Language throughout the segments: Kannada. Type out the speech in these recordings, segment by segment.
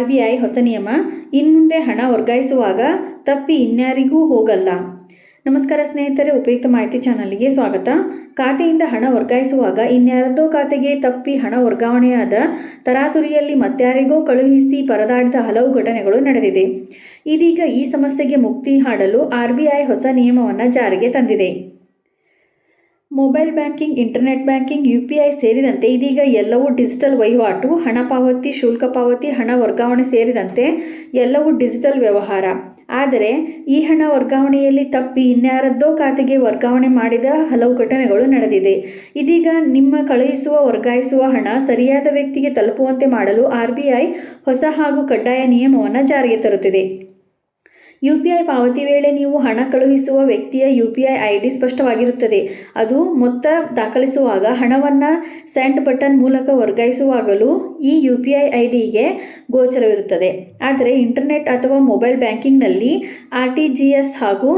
ಆರ್ ಬಿ ಐ ಹೊಸ ನಿಯಮ. ಇನ್ಮುಂದೆ ಹಣ ವರ್ಗಾಯಿಸುವಾಗ ತಪ್ಪಿ ಇನ್ಯಾರಿಗೂ ಹೋಗಲ್ಲ. ನಮಸ್ಕಾರ ಸ್ನೇಹಿತರೆ, ಉಪಯುಕ್ತ ಮಾಹಿತಿ ಚಾನಲ್ಗೆ ಸ್ವಾಗತ. ಖಾತೆಯಿಂದ ಹಣ ವರ್ಗಾಯಿಸುವಾಗ ಇನ್ಯಾರದೋ ಖಾತೆಗೆ ತಪ್ಪಿ ಹಣ ವರ್ಗಾವಣೆಯಾದ ತರಾತುರಿಯಲ್ಲಿ ಮತ್ಯಾರಿಗೋ ಕಳುಹಿಸಿ ಪರದಾಡಿದ ಹಲವು ಘಟನೆಗಳು ನಡೆದಿದೆ. ಇದೀಗ ಈ ಸಮಸ್ಯೆಗೆ ಮುಕ್ತಿ ಹಾಡಲು ಆರ್ ಹೊಸ ನಿಯಮವನ್ನು ಜಾರಿಗೆ ತಂದಿದೆ. Mobile banking, internet banking, U P I ಸೇರಿದಂತೆ ಇದೀಗ ಎಲ್ಲವೂ ಡಿಜಿಟಲ್ ವಹಿವಾಟು, ಹಣ ಪಾವತಿ, ಶುಲ್ಕ ಪಾವತಿ, ಹಣ ವರ್ಗಾವಣೆ ಸೇರಿದಂತೆ ಎಲ್ಲವೂ ಡಿಜಿಟಲ್ ವ್ಯವಹಾರ. ಆದರೆ ಈ ಹಣ ವರ್ಗಾವಣೆಯಲ್ಲಿ ತಪ್ಪಿ ಇನ್ಯಾರದ್ದೋ ಖಾತೆಗೆ ವರ್ಗಾವಣೆ ಮಾಡಿದ ಹಲವು ಘಟನೆಗಳು ನಡೆದಿದೆ. ಇದೀಗ ನಿಮ್ಮ ಕಳುಹಿಸುವ, ವರ್ಗಾಯಿಸುವ ಹಣ ಸರಿಯಾದ ವ್ಯಕ್ತಿಗೆ ತಲುಪುವಂತೆ ಮಾಡಲು ಆರ್ ಹೊಸ ಹಾಗೂ ಕಡ್ಡಾಯ ನಿಯಮವನ್ನು ಜಾರಿಗೆ ತರುತ್ತಿದೆ. ಯು ಪಿ ಐ ಪಾವತಿ ವೇಳೆ ನೀವು ಹಣ ಕಳುಹಿಸುವ ವ್ಯಕ್ತಿಯ U P I I D ಸ್ಪಷ್ಟವಾಗಿರುತ್ತದೆ. ಅದು ಮೊತ್ತ ದಾಖಲಿಸುವಾಗ ಹಣವನ್ನು ಸೆಂಡ್ ಬಟನ್ ಮೂಲಕ ವರ್ಗಾಯಿಸುವಾಗಲೂ ಈ ಯು ಪಿ ಐ ಐ ಡಿಗೆ ಗೋಚರವಿರುತ್ತದೆ. ಆದರೆ ಇಂಟರ್ನೆಟ್ ಅಥವಾ ಮೊಬೈಲ್ ಬ್ಯಾಂಕಿಂಗ್ನಲ್ಲಿ ಆರ್ ಟಿ ಜಿ ಎಸ್ ಹಾಗೂ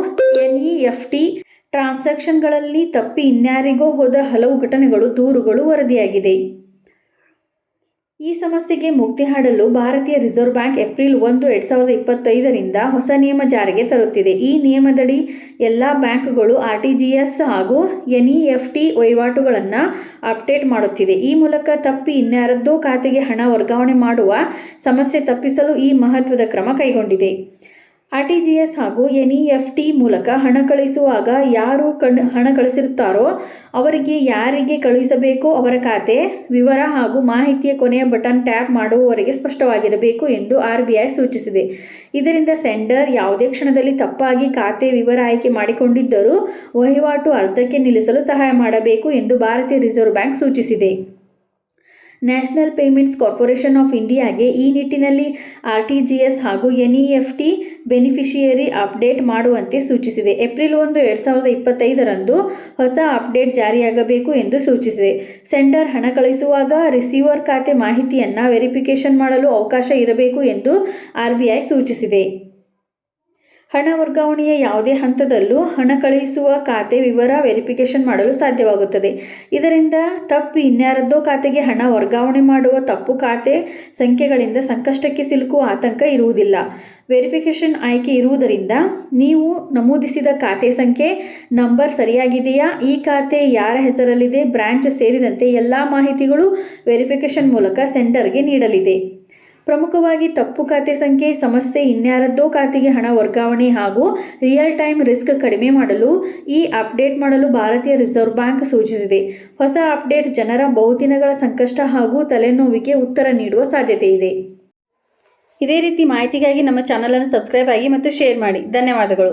ಎನ್ ಇ ಎಫ್ ಟಿ ಟ್ರಾನ್ಸಾಕ್ಷನ್ಗಳಲ್ಲಿ ತಪ್ಪಿ ಇನ್ಯಾರಿಗೋ ಹೋದ ಹಲವು ಘಟನೆಗಳು ದೂರುಗಳು ವರದಿಯಾಗಿದೆ. ಈ ಸಮಸ್ಯೆಗೆ ಮುಕ್ತಿ ಹಾಡಲು ಭಾರತೀಯ ರಿಸರ್ವ್ ಬ್ಯಾಂಕ್ ಏಪ್ರಿಲ್ ಒಂದು, ಎರಡು ಸಾವಿರದ ಇಪ್ಪತ್ತೈದರಿಂದ ಹೊಸ ನಿಯಮ ಜಾರಿಗೆ ತರುತ್ತಿದೆ. ಈ ನಿಯಮದಡಿ ಎಲ್ಲ ಬ್ಯಾಂಕ್ಗಳು ಆರ್ ಟಿ ಜಿ ಎಸ್ ಹಾಗೂ ಎನ್ ಇ ಎಫ್ ಟಿ ವಹಿವಾಟುಗಳನ್ನು ಅಪ್ಡೇಟ್ ಮಾಡುತ್ತಿದೆ. ಈ ಮೂಲಕ ತಪ್ಪಿ ಇನ್ಯಾರದ್ದೋ ಖಾತೆಗೆ ಹಣ ವರ್ಗಾವಣೆ ಮಾಡುವ ಸಮಸ್ಯೆ ತಪ್ಪಿಸಲು ಈ ಮಹತ್ವದ ಕ್ರಮ ಕೈಗೊಂಡಿದೆ. ಆರ್ ಟಿ ಜಿ ಎಸ್ ಹಾಗೂ ಎನ್ ಇ ಎಫ್ ಮೂಲಕ ಹಣ ಕಳಿಸುವಾಗ ಯಾರು ಕಣ್, ಹಣ ಕಳಿಸಿರುತ್ತಾರೋ ಅವರಿಗೆ ಯಾರಿಗೆ ಕಳುಹಿಸಬೇಕು ಅವರ ಖಾತೆ ವಿವರ ಹಾಗೂ ಮಾಹಿತಿಯ ಕೊನೆಯ ಬಟನ್ ಟ್ಯಾಪ್ ಮಾಡುವವರೆಗೆ ಸ್ಪಷ್ಟವಾಗಿರಬೇಕು ಎಂದು ಆರ್ ಬಿ ಐ ಸೂಚಿಸಿದೆ. ಇದರಿಂದ ಸೆಂಡರ್ ಯಾವುದೇ ಕ್ಷಣದಲ್ಲಿ ತಪ್ಪಾಗಿ ಖಾತೆ ವಿವರ ಆಯ್ಕೆ ಮಾಡಿಕೊಂಡಿದ್ದರೂ ವಹಿವಾಟು ಅರ್ಧಕ್ಕೆ ನಿಲ್ಲಿಸಲು ಸಹಾಯ ಮಾಡಬೇಕು ಎಂದು ಭಾರತೀಯ ರಿಸರ್ವ್ ಬ್ಯಾಂಕ್ ಸೂಚಿಸಿದೆ. ನ್ಯಾಷನಲ್ ಪೇಮೆಂಟ್ಸ್ ಕಾರ್ಪೊರೇಷನ್ ಆಫ್ ಇಂಡಿಯಾಗೆ ಈ ನಿಟ್ಟಿನಲ್ಲಿ ಆರ್ ಟಿ ಜಿ ಎಸ್ ಹಾಗೂ N E F T beneficiary update ಮಾಡುವಂತೆ ಸೂಚಿಸಿದೆ. ಏಪ್ರಿಲ್ ಒಂದು, ಎರಡು ಸಾವಿರದ ಇಪ್ಪತ್ತೈದರಂದು ಹೊಸ ಅಪ್ಡೇಟ್ ಜಾರಿಯಾಗಬೇಕು ಎಂದು ಸೂಚಿಸಿದೆ. ಸೆಂಡರ್ ಹಣ ಕಳಿಸುವಾಗ ರಿಸೀವರ್ ಖಾತೆ ಮಾಹಿತಿಯನ್ನು ವೆರಿಫಿಕೇಷನ್ ಮಾಡಲು ಅವಕಾಶ ಇರಬೇಕು ಎಂದು ಆರ್ ಬಿ ಐ ಸೂಚಿಸಿದೆ. ಹಣ ವರ್ಗಾವಣೆಯ ಯಾವುದೇ ಹಂತದಲ್ಲೂ ಹಣ ಕಳುಹಿಸುವ ಖಾತೆ ವಿವರ ವೆರಿಫಿಕೇಷನ್ ಮಾಡಲು ಸಾಧ್ಯವಾಗುತ್ತದೆ. ಇದರಿಂದ ತಪ್ಪು ಇನ್ಯಾರದ್ದೋ ಖಾತೆಗೆ ಹಣ ವರ್ಗಾವಣೆ ಮಾಡುವ ತಪ್ಪು ಖಾತೆ ಸಂಖ್ಯೆಗಳಿಂದ ಸಂಕಷ್ಟಕ್ಕೆ ಸಿಲುಕುವ ಆತಂಕ ಇರುವುದಿಲ್ಲ. ವೆರಿಫಿಕೇಷನ್ ಆಯ್ಕೆ ಇರುವುದರಿಂದ ನೀವು ನಮೂದಿಸಿದ ಖಾತೆ ಸಂಖ್ಯೆ, ನಂಬರ್ ಸರಿಯಾಗಿದೆಯಾ, ಈ ಖಾತೆ ಯಾರ ಹೆಸರಲ್ಲಿದೆ, ಬ್ರಾಂಚ್ ಸೇರಿದಂತೆ ಎಲ್ಲ ಮಾಹಿತಿಗಳು ವೆರಿಫಿಕೇಷನ್ ಮೂಲಕ ಸೆಂಡರ್ಗೆ ನೀಡಲಿದೆ. ಪ್ರಮುಖವಾಗಿ ತಪ್ಪು ಖಾತೆ ಸಂಖ್ಯೆ, ಸಮಸ್ಯೆ, ಇನ್ಯಾರದ್ದೋ ಖಾತೆಗೆ ಹಣ ವರ್ಗಾವಣೆ ಹಾಗೂ ರಿಯಲ್ ಟೈಮ್ ರಿಸ್ಕ್ ಕಡಿಮೆ ಮಾಡಲು ಈ ಅಪ್ಡೇಟ್ ಮಾಡಲು ಭಾರತೀಯ ರಿಸರ್ವ್ ಬ್ಯಾಂಕ್ ಸೂಚಿಸಿದೆ. ಹೊಸ ಅಪ್ಡೇಟ್ ಜನರ ಬಹುದಿನಗಳ ಸಂಕಷ್ಟ ಹಾಗೂ ತಲೆನೋವಿಗೆ ಉತ್ತರ ನೀಡುವ ಸಾಧ್ಯತೆ ಇದೆ. ಇದೇ ರೀತಿ ಮಾಹಿತಿಗಾಗಿ ನಮ್ಮ ಚಾನಲನ್ನು ಸಬ್ಸ್ಕ್ರೈಬ್ ಆಗಿ ಮತ್ತು ಶೇರ್ ಮಾಡಿ. ಧನ್ಯವಾದಗಳು.